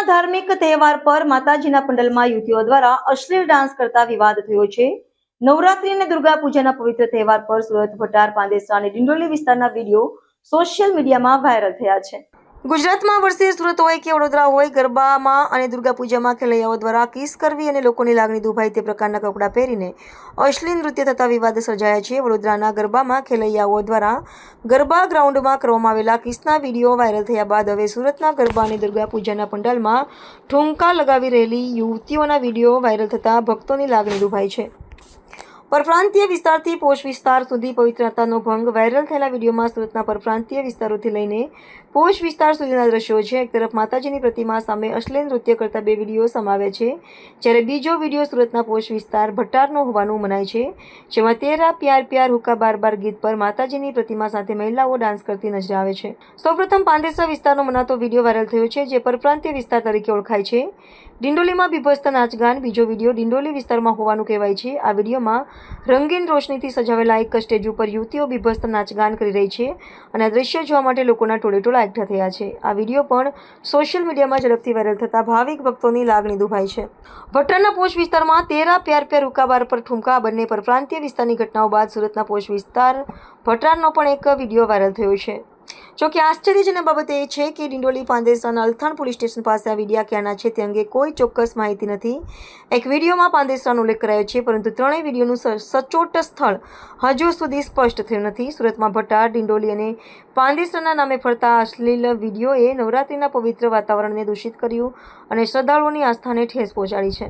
સુરતમાં ધાર્મિક તહેવાર પર માતાજીના પંડલમાં યુવતીઓ દ્વારા અશ્લીલ ડાન્સ કરતા વિવાદ થયો છે. નવરાત્રી અને દુર્ગા પૂજાના પવિત્ર તહેવાર પર સુરત, ભટાર પાંદેસરા અને ડિંડોલી વિસ્તારના વીડિયો સોશિયલ મીડિયામાં વાયરલ થયા છે. ગુજરાતમાં વર્ષે સુરત હોય કે વડોદરા હોય, ગરબામાં અને દુર્ગા પૂજામાં ખેલૈયાઓ દ્વારા કિસ કરવી અને લોકોની લાગણી દુભાય તે પ્રકારના કપડાં પહેરીને અશ્લીલ નૃત્ય થતા વિવાદ સર્જાયા છે. વડોદરાના ગરબામાં ખેલૈયાઓ દ્વારા ગરબા ગ્રાઉન્ડમાં કરવામાં આવેલા કિસના વીડિયો વાયરલ થયા બાદ હવે સુરતના ગરબા અને દુર્ગા પૂજાના પંડાલમાં ઠુમકા લગાવી રહેલી યુવતીઓના વીડિયો વાયરલ થતાં ભક્તોની લાગણી દુભાઈ છે. પરપ્રાંતીય વિસ્તારથી પોષ વિસ્તાર સુધી પવિત્રતાનો ભંગ વાયરલ થયેલા વિડીયોમાં સુરતના પરપ્રાંતીય વિસ્તારોથી લઈને પોષ વિસ્તાર સુધીના દ્રશ્યો છે. એક તરફ માતાજીની પ્રતિમા સામે અશ્લીલ નૃત્ય કરતા બે વીડિયો સમાવે છે, જ્યારે બીજો વીડિયો સુરતના પોષ વિસ્તાર ભટ્ટારનો હોવાનું મનાય છે, જેમાં તેરા પ્યાર પ્યાર હુકા બાર બાર ગીત પર માતાજીની પ્રતિમા સાથે મહિલાઓ ડાન્સ કરતી નજરે આવે છે. સૌપ્રથમ પાંદેસરા વિસ્તારનો મનાતો વીડિયો વાયરલ થયો છે, જે પરપ્રાંતીય વિસ્તાર તરીકે ઓળખાય છે. ડિંડોલીમાં બીભત્સ નાચગાન, બીજો વીડિયો ડિંડોલી વિસ્તારમાં હોવાનું કહેવાય છે. આ વિડીયોમાં રંગીન રોશનીથી સજાવેલા એક સ્ટેજ ઉપર યુવતીઓ બીભસ્ત નાચગાન કરી રહી છે અને દ્રશ્ય જોવા માટે લોકોના ટોળેટોળા એકઠા થયા છે. આ વીડિયો પણ સોશિયલ મીડિયામાં ઝડપથી વાયરલ થતાં ભાવિક ભક્તોની લાગણી દુભાઈ છે. ભટ્ટરના પોષ વિસ્તારમાં તેરા પ્યાર પ્યાર ઉકાબાર પર ઠુમકા બંને પર પ્રાંતીય વિસ્તારની ઘટનાઓ બાદ સુરતના પોષ વિસ્તાર ભટ્ટારનો પણ એક વીડિયો વાયરલ થયો છે. જો કે આશ્ચર્યજનક બાબત એ છે કે ડિંડોલી પાંદેસરાના અલથાણ પોલીસ સ્ટેશન પાસે આ વિડીયા ક્યાંના છે તે અંગે કોઈ ચોક્કસ માહિતી નથી. એક વિડીયોમાં પાંદેસરાનો ઉલ્લેખ કરાયો છે, પરંતુ ત્રણેય વિડીયોનું સચોટ સ્થળ હજુ સુધી સ્પષ્ટ થયું નથી. સુરતમાં ભટ્ટાર, ડિંડોલી અને પાંદેસરાના નામે ફરતા અશ્લીલ વિડીયોએ નવરાત્રિના પવિત્ર વાતાવરણને દૂષિત કર્યું અને શ્રદ્ધાળુઓની આસ્થાને ઠેસ પહોંચાડી છે.